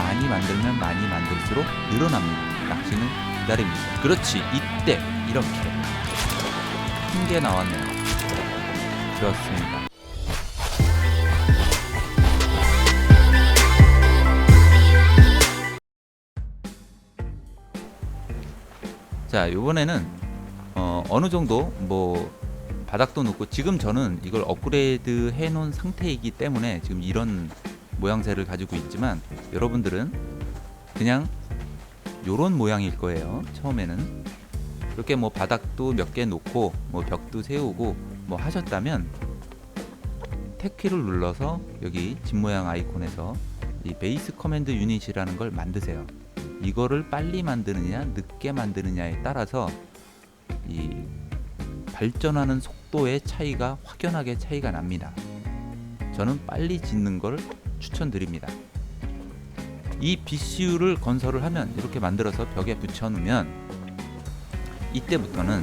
많이 만들면 많이 만들수록 늘어납니다. 낚시는 기다립니다. 그렇지 이때 이렇게 큰게 나왔네요. 그렇습니다. 자, 요번에는 어, 어느 정도 뭐 바닥도 놓고 지금 저는 이걸 업그레이드 해 놓은 상태이기 때문에 지금 이런 모양새를 가지고 있지만 여러분들은 그냥 요런 모양일 거예요. 처음에는 이렇게 뭐 바닥도 몇 개 놓고 뭐 벽도 세우고 뭐 하셨다면 탭키를 눌러서 여기 집 모양 아이콘에서 이 베이스 커맨드 유닛이라는 걸 만드세요. 이거를 빨리 만드느냐 늦게 만드느냐에 따라서 이 발전하는 속도의 차이가 확연하게 차이가 납니다. 저는 빨리 짓는 걸 추천드립니다. 이 BCU를 건설을 하면 이렇게 만들어서 벽에 붙여놓으면 이때부터는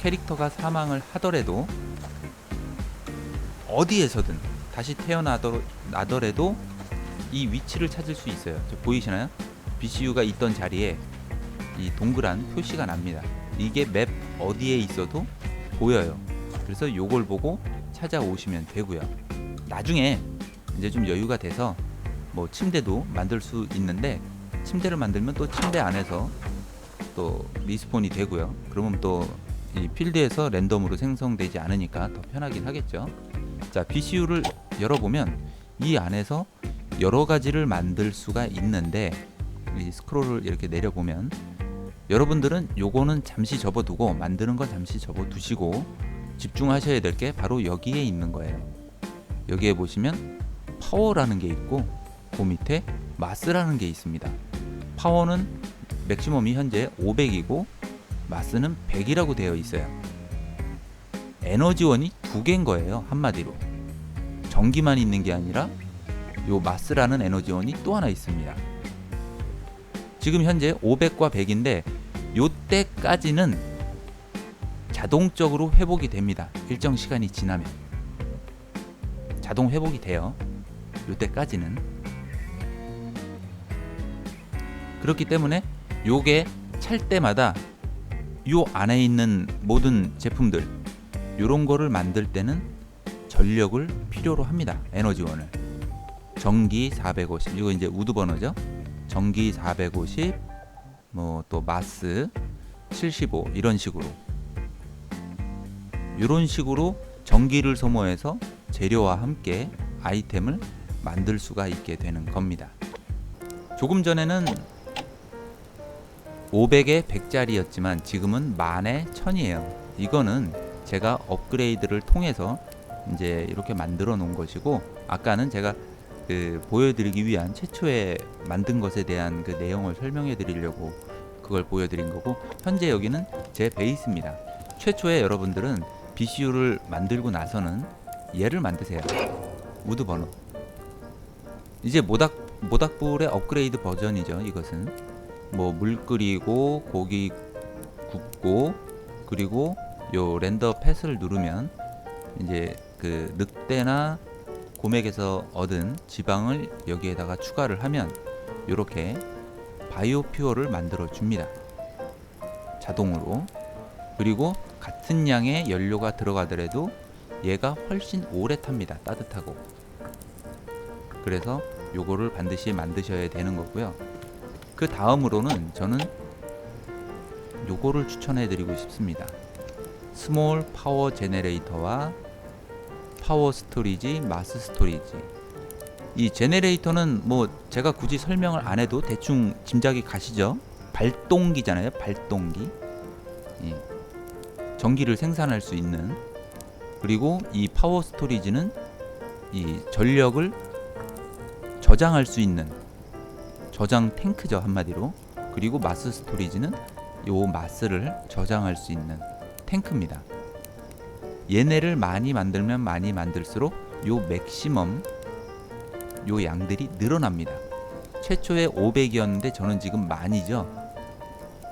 캐릭터가 사망을 하더라도 어디에서든 다시 태어나더라도 이 위치를 찾을 수 있어요. 저 보이시나요? BCU가 있던 자리에 이 동그란 표시가 납니다. 이게 맵 어디에 있어도 보여요. 그래서 요걸 보고 찾아오시면 되고요. 나중에 이제 좀 여유가 돼서 뭐 침대도 만들 수 있는데 침대를 만들면 또 침대 안에서 또 리스폰이 되고요. 그러면 또 이 필드에서 랜덤으로 생성되지 않으니까 더 편하긴 하겠죠. 자, BCU를 열어보면 이 안에서 여러 가지를 만들 수가 있는데 이 스크롤을 이렇게 내려보면 여러분들은 요거는 잠시 접어두고 만드는 건 잠시 접어두시고 집중하셔야 될 게 바로 여기에 있는 거예요. 여기에 보시면 파워라는 게 있고 그 밑에 마스라는 게 있습니다. 파워는 맥시멈이 현재 500이고 마스는 100이라고 되어 있어요. 에너지원이 두 개인 거예요. 한마디로. 전기만 있는 게 아니라 요 마스라는 에너지원이 또 하나 있습니다. 지금 현재 500과 100인데 요때까지는 자동적으로 회복이 됩니다. 일정 시간이 지나면 자동 회복이 돼요. 요때까지는 그렇기 때문에 요게 찰 때마다 요 안에 있는 모든 제품들 요런 거를 만들 때는 전력을 필요로 합니다. 에너지원을 전기 450 이거 이제 우드 버너죠. 전기 450 뭐 또 마스 75 이런 식으로 이런 식으로 전기를 소모해서 재료와 함께 아이템을 만들 수가 있게 되는 겁니다. 조금 전에는 500에 100짜리였지만 지금은 만에 1000이에요. 이거는 제가 업그레이드를 통해서 이제 이렇게 만들어 놓은 것이고 아까는 제가 그 보여드리기 위한 최초에 만든 것에 대한 그 내용을 설명해 드리려고 그걸 보여드린 거고 현재 여기는 제 베이스입니다. 최초에 여러분들은 BCU를 만들고 나서는 얘를 만드세요. 우드 버너. 이제 모닥 모닥불의 업그레이드 버전이죠. 이것은 뭐 물 끓이고 고기 굽고 그리고 요 렌더 펫을 누르면 이제 그 늑대나 고맥에서 얻은 지방을 여기에다가 추가를 하면 이렇게 바이오 퓨어를 만들어 줍니다. 자동으로. 그리고 같은 양의 연료가 들어가더라도 얘가 훨씬 오래 탑니다. 따뜻하고. 그래서 요거를 반드시 만드셔야 되는 거고요. 그 다음으로는 저는 요거를 추천해 드리고 싶습니다. 스몰 파워 제네레이터와 파워 스토리지, 마스 스토리지. 이 제네레이터는 뭐 제가 굳이 설명을 안 해도 대충 짐작이 가시죠? 발동기잖아요. 발동기. 예. 전기를 생산할 수 있는 그리고 이 파워 스토리지는 이 전력을 저장할 수 있는 저장 탱크죠 한마디로 그리고 마스 스토리지는 요 마스를 저장할 수 있는 탱크입니다. 얘네를 많이 만들면 많이 만들수록 요 맥시멈 요 양들이 늘어납니다. 최초에 500이었는데 저는 지금 만이죠.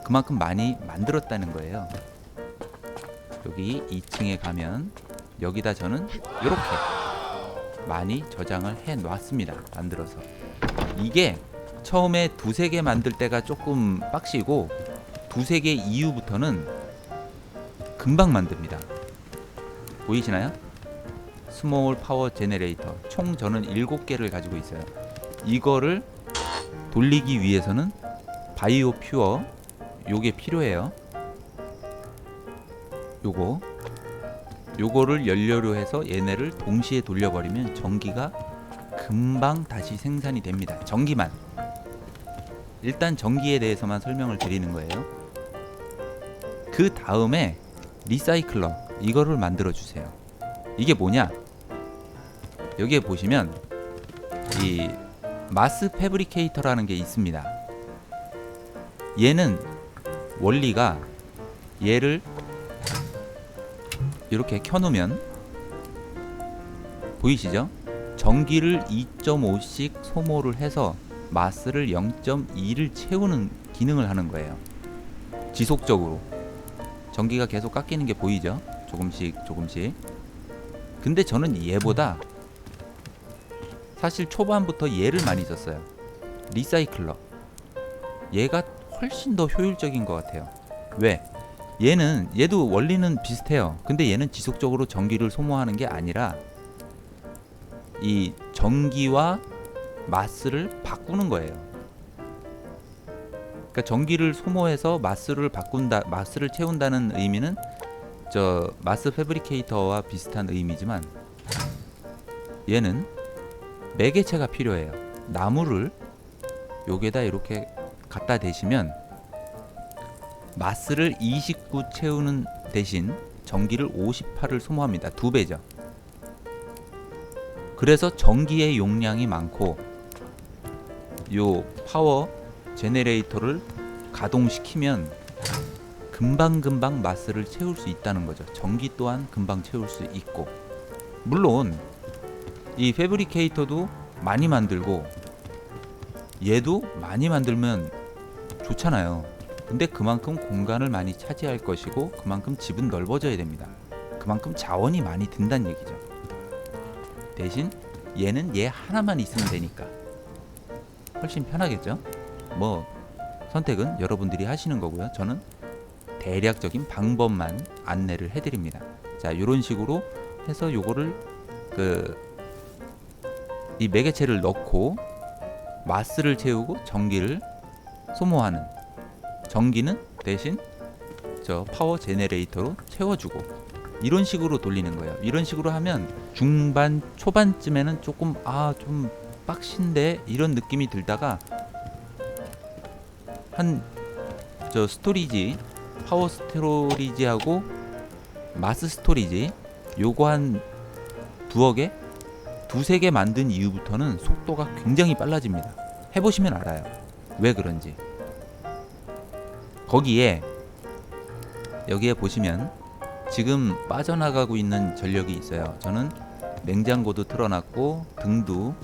그만큼 많이 만들었다는 거예요. 여기 2층에 가면 여기다 저는 이렇게 많이 저장을 해 놨습니다. 만들어서 이게 처음에 두세 개 만들 때가 조금 빡시고 두세 개 이후부터는 금방 만듭니다. 보이시나요? 스몰 파워 제네레이터 총 저는 7개를 가지고 있어요. 이거를 돌리기 위해서는 바이오 퓨어 요게 필요해요. 요거 요거를 연료로 해서 얘네를 동시에 돌려버리면 전기가 금방 다시 생산이 됩니다. 전기만. 일단 전기에 대해서만 설명을 드리는 거예요. 그 다음에 리사이클러 이거를 만들어 주세요. 이게 뭐냐? 여기에 보시면 이 마스 패브리케이터라는 게 있습니다. 얘는 원리가 얘를 이렇게 켜놓으면 보이시죠? 전기를 2.5씩 소모를 해서 마스를 0.2를 채우는 기능을 하는 거예요. 지속적으로 전기가 계속 깎이는 게 보이죠? 조금씩 조금씩. 근데 저는 얘보다 사실 초반부터 얘를 많이 썼어요. 리사이클러. 얘가 훨씬 더 효율적인 것 같아요. 왜? 얘는 얘도 원리는 비슷해요. 근데 얘는 지속적으로 전기를 소모하는 게 아니라 이 전기와 마스를 바꾸는 거예요. 그러니까 전기를 소모해서 마스를 바꾼다, 마스를 채운다는 의미는 저 마스 패브리케이터와 비슷한 의미지만 얘는 매개체가 필요해요. 나무를 여기에다 이렇게 갖다 대시면 마스를 29 채우는 대신 전기를 58을 소모합니다. 두 배죠. 그래서 전기의 용량이 많고 요 파워 제네레이터를 가동시키면 금방금방 마스를 채울 수 있다는 거죠. 전기 또한 금방 채울 수 있고 물론 이 패브리케이터도 많이 만들고 얘도 많이 만들면 좋잖아요. 근데 그만큼 공간을 많이 차지할 것이고 그만큼 집은 넓어져야 됩니다. 그만큼 자원이 많이 든다는 얘기죠. 대신 얘는 얘 하나만 있으면 되니까 훨씬 편하겠죠. 뭐 선택은 여러분들이 하시는 거고요. 저는 대략적인 방법만 안내를 해드립니다. 자, 이런 식으로 해서 요거를 그 이 매개체를 넣고 마스를 채우고 전기를 소모하는 전기는 대신 저 파워 제네레이터로 채워주고 이런 식으로 돌리는 거예요. 이런 식으로 하면 중반 초반쯤에는 조금 아 좀 빡신데 이런 느낌이 들다가 한 저 스토리지 파워 스토리지하고 마스 스토리지 요거 한 두어 개 두세 개 만든 이후부터는 속도가 굉장히 빨라집니다. 해보시면 알아요. 왜 그런지. 거기에 여기에 보시면 지금 빠져나가고 있는 전력이 있어요. 저는 냉장고도 틀어놨고 등도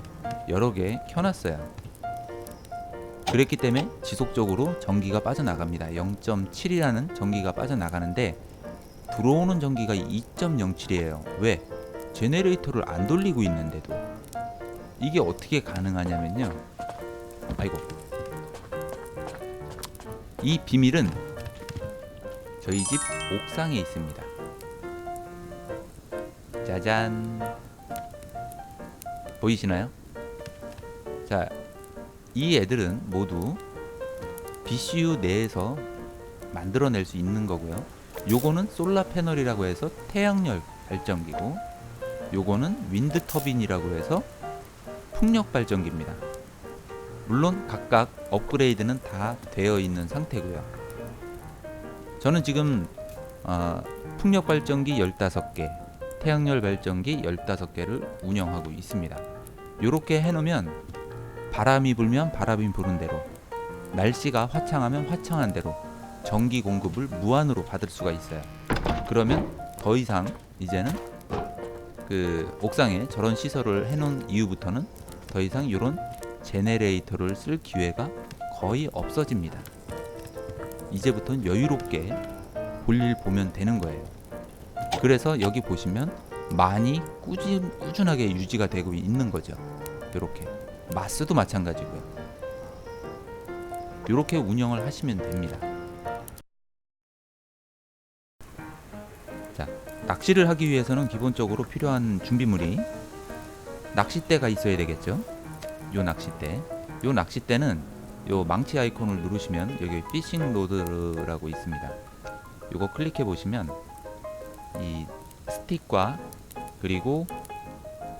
여러 개 켜놨어요. 그랬기 때문에 지속적으로 전기가 빠져나갑니다. 0.7이라는 전기가 빠져나가는데 들어오는 전기가 2.07이에요. 왜? 제네레이터를 안 돌리고 있는데도 이게 어떻게 가능하냐면요. 아이고. 이 비밀은 저희 집 옥상에 있습니다. 짜잔. 보이시나요? 자, 이 애들은 모두 BCU 내에서 만들어낼 수 있는 거고요. 요거는 솔라 패널이라고 해서 태양열 발전기고 요거는 윈드 터빈이라고 해서 풍력 발전기입니다. 물론 각각 업그레이드는 다 되어 있는 상태고요. 저는 지금 어, 풍력 발전기 15개, 태양열 발전기 15개를 운영하고 있습니다. 이렇게 해놓으면 바람이 불면 바람이 부는 대로, 날씨가 화창하면 화창한 대로 전기 공급을 무한으로 받을 수가 있어요. 그러면 더 이상 이제는 그 옥상에 저런 시설을 해놓은 이후부터는 더 이상 이런 제네레이터를 쓸 기회가 거의 없어집니다. 이제부터는 여유롭게 볼일 보면 되는 거예요. 그래서 여기 보시면 많이 꾸준, 꾸준하게 유지가 되고 있는 거죠. 이렇게 마스도 마찬가지고요. 이렇게 운영을 하시면 됩니다. 자, 낚시를 하기 위해서는 기본적으로 필요한 준비물이 낚싯대가 있어야 되겠죠. 요 낚싯대. 요 낚싯대는 요 망치 아이콘을 누르시면 여기 피싱 로드라고 있습니다. 요거 클릭해 보시면 이 스틱과 그리고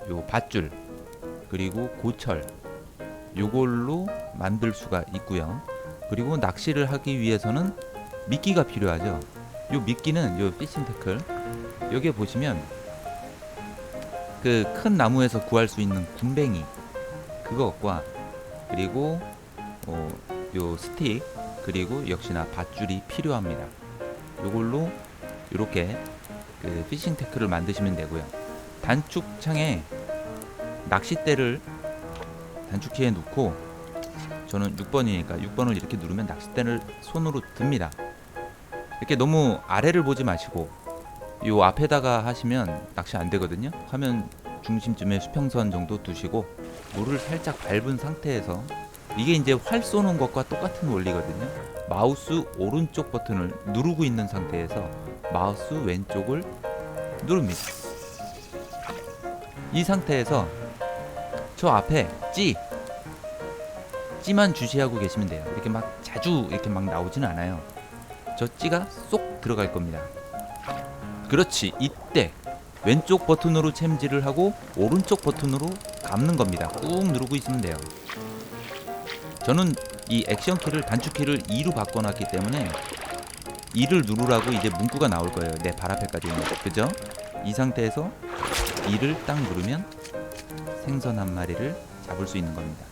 요 밧줄 그리고 고철 요걸로 만들 수가 있고요. 그리고 낚시를 하기 위해서는 미끼가 필요하죠. 요 미끼는 요 피싱 태클 여기에 보시면 그 큰 나무에서 구할 수 있는 군뱅이 그것과 그리고 어, 요 스틱 그리고 역시나 밧줄이 필요합니다. 요걸로 이렇게 그 피싱 태클을 만드시면 되고요. 단축창에 낚싯대를 단축키에 놓고 저는 6번이니까 6번을 이렇게 누르면 낚싯대를 손으로 듭니다. 이렇게 너무 아래를 보지 마시고 요 앞에다가 하시면 낚시 안 되거든요. 화면 중심쯤에 수평선 정도 두시고 물을 살짝 밟은 상태에서 이게 이제 활 쏘는 것과 똑같은 원리거든요. 마우스 오른쪽 버튼을 누르고 있는 상태에서 마우스 왼쪽을 누릅니다. 이 상태에서 저 앞에 찌 찌만 주시하고 계시면 돼요. 이렇게 막 자주 이렇게 막 나오지는 않아요. 저 찌가 쏙 들어갈 겁니다. 그렇지. 이때 왼쪽 버튼으로 챔질을 하고 오른쪽 버튼으로 감는 겁니다. 꾹 누르고 있으면 돼요. 저는 이 액션 키를 단축 키를 2로 바꿔놨기 때문에 2를 누르라고 이제 문구가 나올 거예요. 내 발 앞에까지 있는 그죠? 이 상태에서 2를 딱 누르면 생선 한 마리를 잡을 수 있는 겁니다.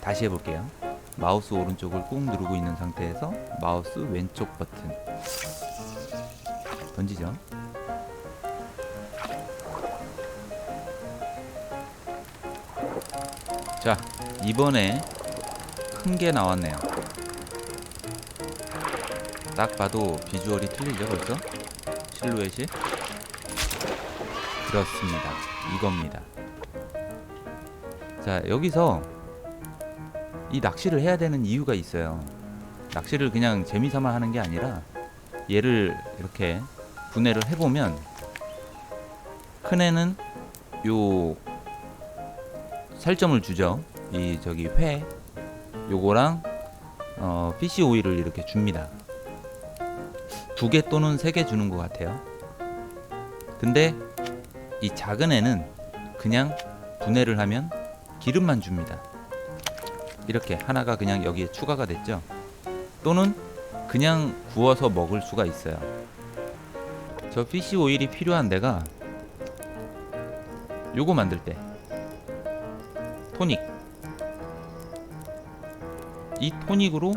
다시 해볼게요. 마우스 오른쪽을 꾹 누르고 있는 상태에서 마우스 왼쪽 버튼 던지죠. 자, 이번에 큰 게 나왔네요. 딱 봐도 비주얼이 틀리죠, 벌써? 실루엣이? 그렇습니다. 이겁니다. 자, 여기서 이 낚시를 해야 되는 이유가 있어요. 낚시를 그냥 재미삼아 하는 게 아니라 얘를 이렇게 분해를 해보면 큰 애는 요 살점을 주죠. 이 저기 회 요거랑 어, PC 오일을 이렇게 줍니다. 두 개 또는 세 개 주는 것 같아요. 근데 이 작은 애는 그냥 분해를 하면 기름만 줍니다. 이렇게 하나가 그냥 여기에 추가가 됐죠. 또는 그냥 구워서 먹을 수가 있어요. 저 피시 오일이 필요한 데가 요거 만들 때 토닉 이 토닉으로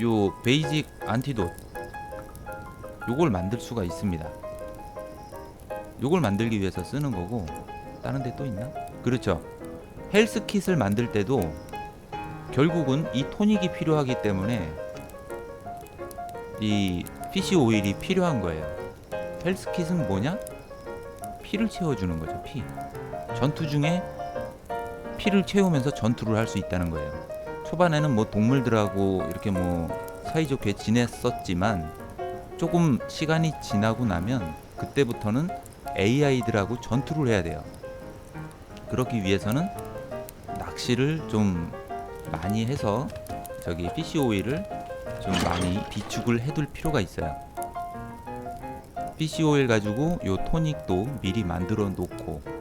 요 베이직 안티돗 요걸 만들 수가 있습니다. 요걸 만들기 위해서 쓰는 거고 다른 데 또 있나? 그렇죠. 헬스킷을 만들 때도 결국은 이 토닉이 필요하기 때문에 이 피시 오일이 필요한 거예요. 헬스킷은 뭐냐? 피를 채워주는 거죠. 피. 전투 중에 피를 채우면서 전투를 할 수 있다는 거예요. 초반에는 뭐 동물들하고 이렇게 뭐 사이좋게 지냈었지만 조금 시간이 지나고 나면 그때부터는 AI들하고 전투를 해야 돼요. 그렇기 위해서는 낚시를 좀 많이 해서 저기 피시 오일을 좀 많이 비축을 해둘 필요가 있어요. PC 오일 가지고 요 토닉도 미리 만들어 놓고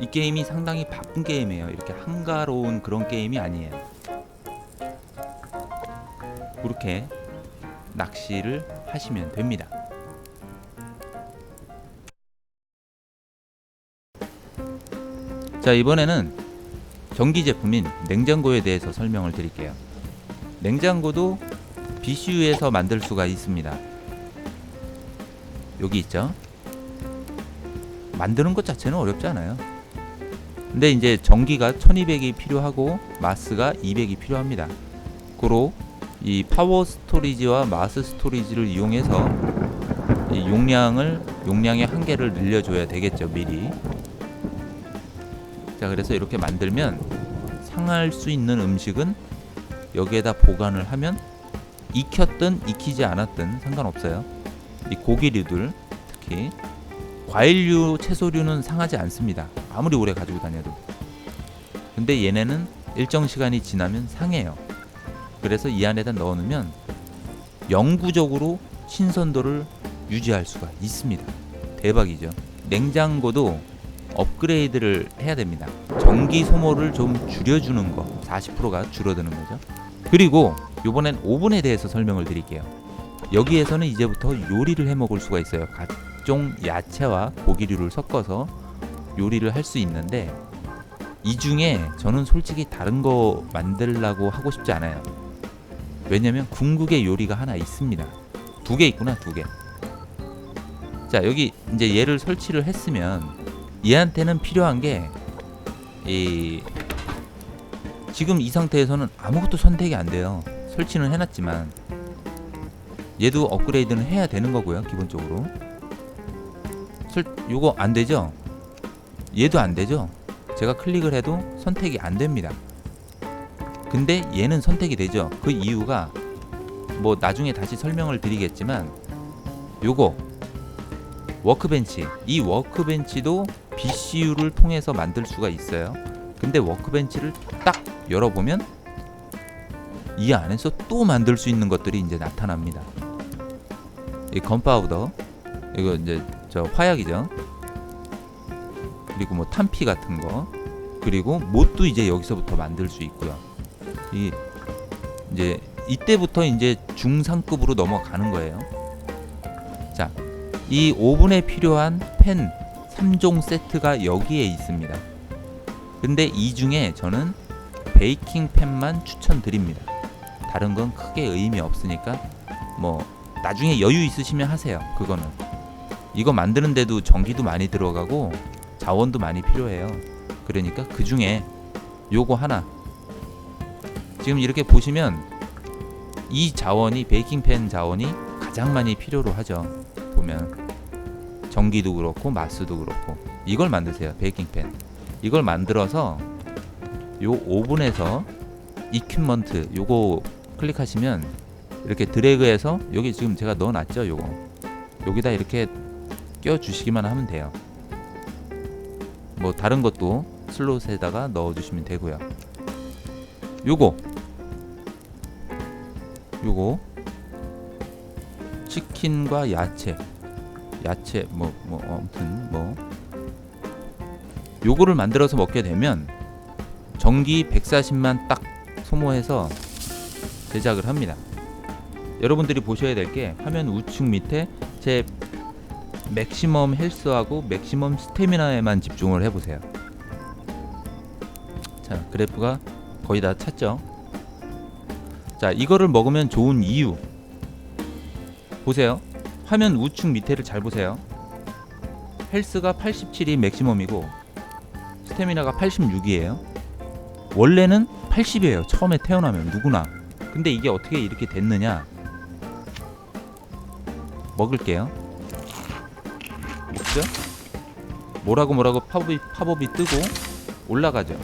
이 게임이 상당히 바쁜 게임이에요. 이렇게 한가로운 그런 게임이 아니에요. 그렇게 낚시를 하시면 됩니다. 자, 이번에는 전기 제품인 냉장고에 대해서 설명을 드릴게요. 냉장고도 BCU에서 만들 수가 있습니다. 여기 있죠. 만드는 것 자체는 어렵지 않아요. 근데 이제 전기가 1200이 필요하고 마스가 200이 필요합니다. 고로 이 파워 스토리지와 마스 스토리지를 이용해서 이 용량을 용량의 한계를 늘려줘야 되겠죠 미리. 자 그래서 이렇게 만들면 상할 수 있는 음식은 여기에다 보관을 하면 익혔든 익히지 않았든 상관없어요. 이 고기류들 특히 과일류, 채소류는 상하지 않습니다. 아무리 오래 가지고 다녀도. 근데 얘네는 일정 시간이 지나면 상해요. 그래서 이 안에다 넣어놓으면 영구적으로 신선도를 유지할 수가 있습니다. 대박이죠. 냉장고도 업그레이드를 해야 됩니다. 전기 소모를 좀 줄여주는 거 40%가 줄어드는 거죠. 그리고 이번엔 오븐에 대해서 설명을 드릴게요. 여기에서는 이제부터 요리를 해 먹을 수가 있어요. 각종 야채와 고기류를 섞어서 요리를 할 수 있는데 이 중에 저는 솔직히 다른 거 만들라고 하고 싶지 않아요. 왜냐면 궁극의 요리가 하나 있습니다. 두 개 있구나, 두 개. 자, 여기 이제 얘를 설치를 했으면 얘한테는 필요한 게 이 지금 이 상태에서는 아무것도 선택이 안 돼요. 설치는 해놨지만 얘도 업그레이드는 해야 되는 거고요, 기본적으로. 설 요거 안 되죠? 얘도 안 되죠? 제가 클릭을 해도 선택이 안 됩니다. 근데 얘는 선택이 되죠. 그 이유가 뭐 나중에 다시 설명을 드리겠지만 요거 워크벤치 이 워크벤치도 BCU를 통해서 만들 수가 있어요. 근데 워크벤치를 딱 열어보면 이 안에서 또 만들 수 있는 것들이 이제 나타납니다. 이 건파우더 이거 이제 저 화약이죠. 그리고 뭐 탄피 같은 거 그리고 못도 이제 여기서부터 만들 수 있고요. 이 이제 이때부터 이제 중상급으로 넘어가는 거예요. 자, 이 오븐에 필요한 팬 3종 세트가 여기에 있습니다. 근데 이 중에 저는 베이킹 팬만 추천드립니다. 다른 건 크게 의미 없으니까 뭐 나중에 여유 있으시면 하세요. 그거는 이거 만드는데도 전기도 많이 들어가고 자원도 많이 필요해요. 그러니까 그 중에 요거 하나 지금 이렇게 보시면 이 자원이 베이킹팬 자원이 가장 많이 필요로 하죠. 보면 전기도 그렇고 마스도 그렇고 이걸 만드세요. 베이킹팬. 이걸 만들어서 요 오븐에서 이퀴먼트 요거 클릭하시면 이렇게 드래그해서 여기 지금 제가 넣어놨죠. 요거 여기다 이렇게 끼워 주시기만 하면 돼요. 뭐 다른 것도 슬롯에다가 넣어주시면 되고요. 요거 요거 치킨과 야채 야채 뭐뭐 아무튼 뭐 요거를 만들어서 먹게 되면 전기 140만 딱 소모해서 제작을 합니다. 여러분들이 보셔야 될 게 화면 우측 밑에 제 맥시멈 헬스하고 맥시멈 스태미나에만 집중을 해보세요. 자 그래프가 거의 다 찼죠. 자 이거를 먹으면 좋은 이유 보세요. 화면 우측 밑에를 잘 보세요. 헬스가 87이 맥시멈이고 스태미나가 86이에요. 원래는 80이에요. 처음에 태어나면 누구나. 근데 이게 어떻게 이렇게 됐느냐? 먹을게요. 먹죠? 뭐라고 뭐라고 팝업이, 팝업이 뜨고 올라가죠.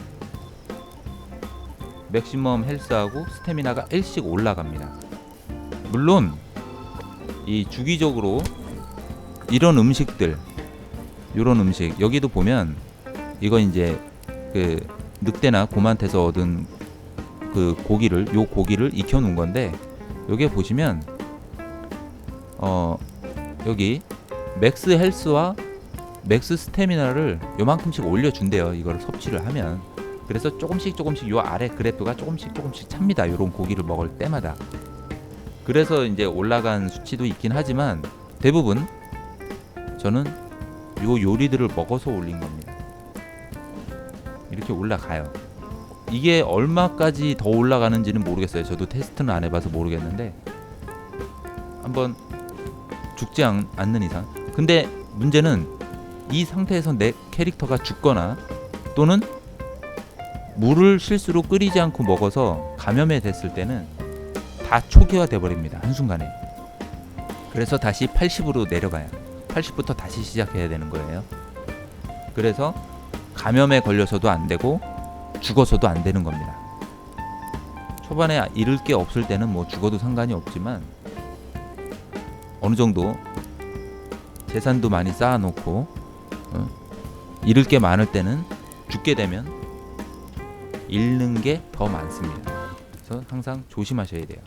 맥시멈 헬스하고 스태미나가 1씩 올라갑니다. 물론 이 주기적으로 이런 음식들 이런 음식 여기도 보면 이거 이제 그 늑대나 곰한테서 얻은 그 고기를 요 고기를 익혀 놓은 건데 여기에 보시면 어 여기 맥스 헬스와 맥스 스태미나를 요만큼씩 올려준대요 이거를 섭취를 하면. 그래서 조금씩 조금씩 요 아래 그래프가 조금씩 조금씩 찹니다 요런 고기를 먹을 때마다. 그래서 이제 올라간 수치도 있긴 하지만 대부분 저는 요 요리들을 먹어서 올린 겁니다. 이렇게 올라가요. 이게 얼마까지 더 올라가는지는 모르겠어요. 저도 테스트는 안 해봐서 모르겠는데 한번 죽지 않, 않는 이상 근데 문제는 이 상태에서 내 캐릭터가 죽거나 또는 물을 실수로 끓이지 않고 먹어서 감염이 됐을 때는 다 초기화 돼 버립니다 한순간에. 그래서 다시 80으로 내려가요 80부터 다시 시작해야 되는 거예요. 그래서 감염에 걸려서도 안 되고 죽어서도 안 되는 겁니다. 초반에 잃을 게 없을 때는 뭐 죽어도 상관이 없지만 어느 정도 재산도 많이 쌓아놓고 어? 잃을 게 많을 때는 죽게 되면 잃는 게 더 많습니다. 그래서 항상 조심하셔야 돼요.